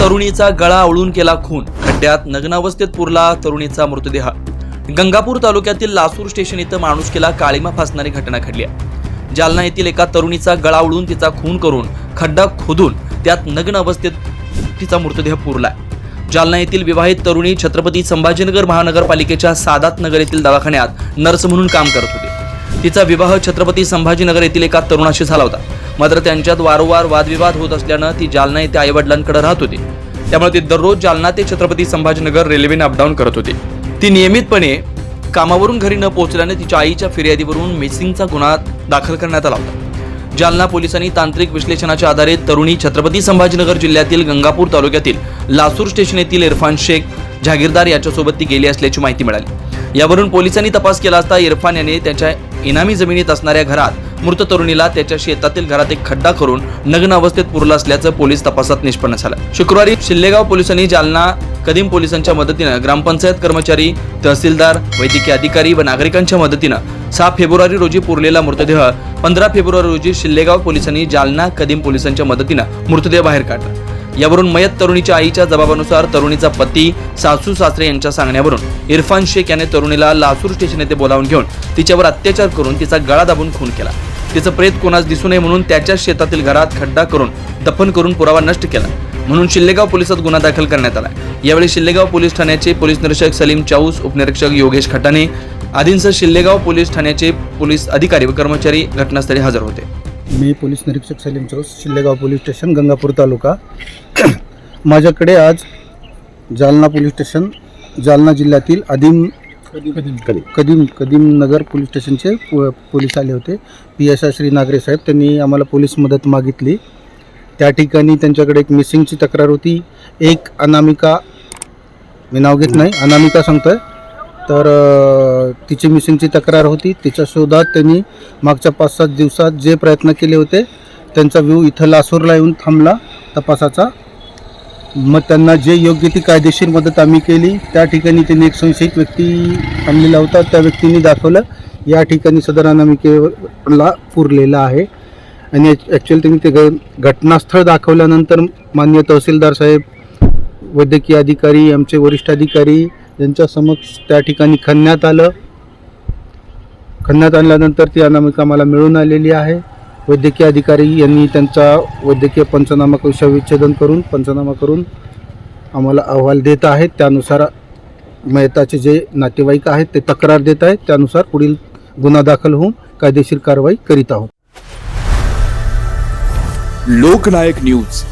तरुणीचा गळा आवळून केला खून. खड्ड्यात नग्नावस्थेत पुरला तरुणीचा मृतदेह. गंगापूर तालुक्यातील लासूर स्टेशन इथं माणूस केला काळीमा फासणारी घटना घडली आहे. जालना येथील एका तरुणीचा गळा आवळून तिचा खून करून खड्डा खोदून त्यात नग्न अवस्थेत तिचा मृतदेह पुरलाय. जालना येथील विवाहित तरुणी छत्रपती संभाजीनगर महानगरपालिकेच्या सादात नगर येथील दवाखान्यात नर्स म्हणून काम करत होती. तिचा विवाह छत्रपती संभाजीनगर येथील एका तरुणाशी झाला होता. मात्र त्यांच्यात वारंवार वादविवाद होत असल्यानं ती जालना येथे आईवडिलांकडे राहत होती. त्यामुळे ती दररोज जालना ते छत्रपती संभाजीनगर रेल्वेने अपडाऊन करत होती. ती नियमितपणे कामावरून घरी न पोहोचल्याने तिच्या आईच्या फिर्यादीवरून मिसिंगचा गुन्हा दाखल करण्यात आला होता. जालना पोलिसांनी तांत्रिक विश्लेषणाच्या आधारे तरुणी छत्रपती संभाजीनगर जिल्ह्यातील गंगापूर तालुक्यातील लासूर स्टेशन येथील इरफान शेख जहागीरदार याच्यासोबत ती गेली असल्याची माहिती मिळाली. यावरून पोलिसांनी तपास केला असता इरफान याने त्याच्या इनामी जमिनीत असणाऱ्या घरात मृत तरुणीला त्याच्या शेतातील घरात एक खड्डा करून नग्न अवस्थेत पुरला असल्याचं पोलीस तपासात निष्पन्न झालं. शुक्रवारी शिल्लेगाव पोलिसांनी जालना कदीम पोलिसांच्या मदतीनं ग्रामपंचायत कर्मचारी तहसीलदार वैद्यकीय अधिकारी व नागरिकांच्या मदतीनं सहा फेब्रुवारी रोजी पुरलेला मृतदेह पंधरा फेब्रुवारी रोजी शिल्लेगाव पोलिसांनी जालना कदीम पोलिसांच्या मदतीनं मृतदेह बाहेर काढला. यावरून मयत तरुणीच्या आईच्या जबाबानुसार तरुणीचा पती सासू सासरे यांच्या सांगण्यावरून इरफान शेख याने तरुणीला लासूर स्टेशन येथे बोलावून घेऊन तिच्यावर अत्याचार करून तिचा गळा दाबून खून केला. तिचं प्रेत कोणास दिसू नये म्हणून त्याच्या शेतातील घरात खड्डा करून दफन करून पुरावा नष्ट केला. म्हणून शिल्लेगाव पोलिसात गुन्हा दाखल करण्यात आला. यावेळी शिल्लेगाव पोलीस ठाण्याचे पोलीस निरीक्षक सलीम चाऊस उपनिरीक्षक योगेश खटाणे आदींसह शिल्लेगाव पोलीस ठाण्याचे पोलीस अधिकारी व कर्मचारी घटनास्थळी हजर होते. मी पोलीस निरीक्षक सलीम चौस शिल्लेगाव पोलीस स्टेशन गंगापूर तालुका. माझ्याकडे आज जालना पोलीस स्टेशन जालना जिल्ह्यातील आदिम कदीम. कदीम. नगर पोलीस स्टेशनचे पो- पोलीस आले होते. P S I Shri Nagre साहेब त्यांनी आम्हाला पोलीस मदत मागितली. त्या ठिकाणी त्यांच्याकडे एक मिसिंगची तक्रार होती. एक अनामिका मी नाव घेत नाही अनामिका सांगतोय. तर अ, तिची मिसिंगची तक्रार होती. तिच्या शोधात त्यांनी मागच्या पाच सात दिवसात जे प्रयत्न केले होते त्यांचा व्यू इथं लासूरला येऊन थांबला तपासाचा. मग त्यांना जे योग्य ती कायदेशीर मदत आम्ही केली त्या ठिकाणी त्यांनी एक संशयित व्यक्ती थांबलेला होता त्या व्यक्तीने दाखवलं. या ठिकाणी सदर अनामिकेला पुरलेला आहे. आणि ॲक्च्युअली त्यांनी ते घटनास्थळ दाखवल्यानंतर मान्य तहसीलदार साहेब वैद्यकीय अधिकारी आमचे वरिष्ठ अधिकारी यांच्या समक्ष त्या ठिकाणी खणण्यात आलं. खणण्यात आणल्यानंतर ती अनामिका मला मिळून आलेली आहे. वैद्यकीय अधिकारी यांनी त्यांचा वैद्यकीय पंचनामा विच्छेदन करून पंचनामा करून आम्हाला अहवाल देत आहेत. त्यानुसार मयताचे जे नातेवाईक आहेत ते तक्रार देत आहेत. त्यानुसार पुढील गुन्हा दाखल होऊन कायदेशीर कारवाई करीत आहोत. लोकनायक न्यूज.